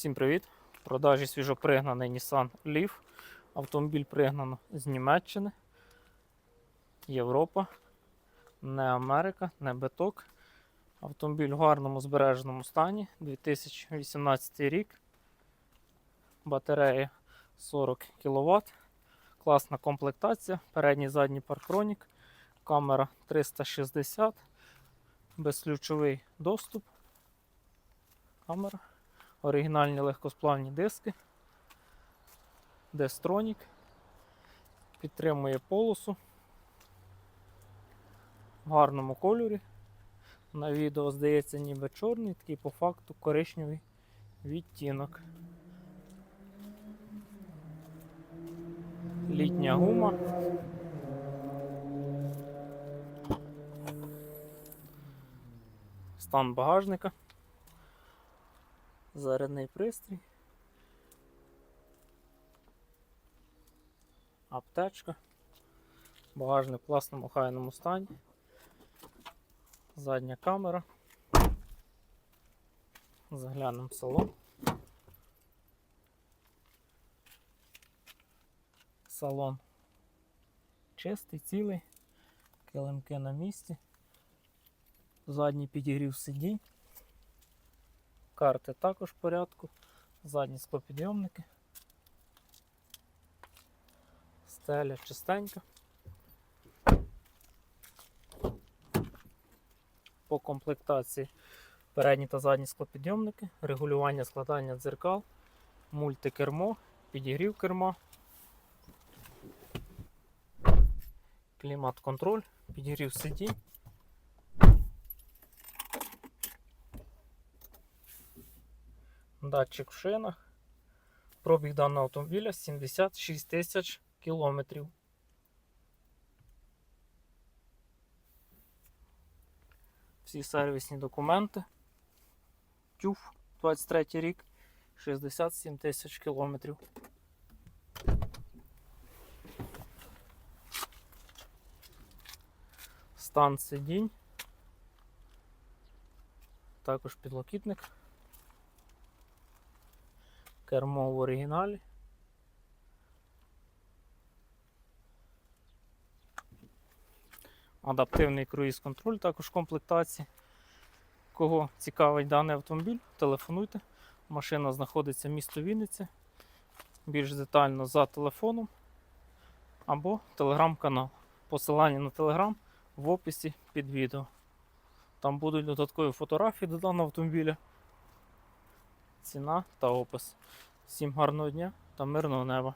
Всім привіт! В продажі свіжопригнаний Nissan Leaf. Автомобіль пригнано з Німеччини, Європа, не Америка, не биток. Автомобіль в гарному збереженому стані. 2018 рік. Батарея 40 кВт. Класна комплектація. Передній задній парктронік. Камера 360. Безключовий доступ. Камера оригінальні легкосплавні диски, Destronік, підтримує полосу в гарному кольорі. На відео здається ніби чорний, такий по факту коричневий відтінок. Літня гума. Стан багажника зарядний пристрій, аптечка, багажник в класному охайному стані, задня камера. Заглянемо в салон. Салон чистий, цілий, килимки на місці, задній підігрів сидінь. Карти також в порядку. Задні склопідйомники. Стеля чистенька. По комплектації передні та задні склопідйомники, регулювання складання дзеркал, мультикермо, підігрів керма, клімат-контроль, підігрів сидінь. Датчик в шинах. Пробіг даного автомобіля 76 тисяч кілометрів. Всі сервісні документи. ТЮФ 23 рік, 67 тисяч кілометрів. Стан сидінь. Також підлокітник. Кермо в оригіналі. Адаптивний круїз-контроль також в комплектації. Кого цікавить даний автомобіль, телефонуйте. Машина знаходиться в місто Вінниця. Більш детально за телефоном або телеграм-канал. Посилання на телеграм в описі під відео. Там будуть додаткові фотографії до даного автомобіля ціна та опис. Всім гарного дня та мирного неба.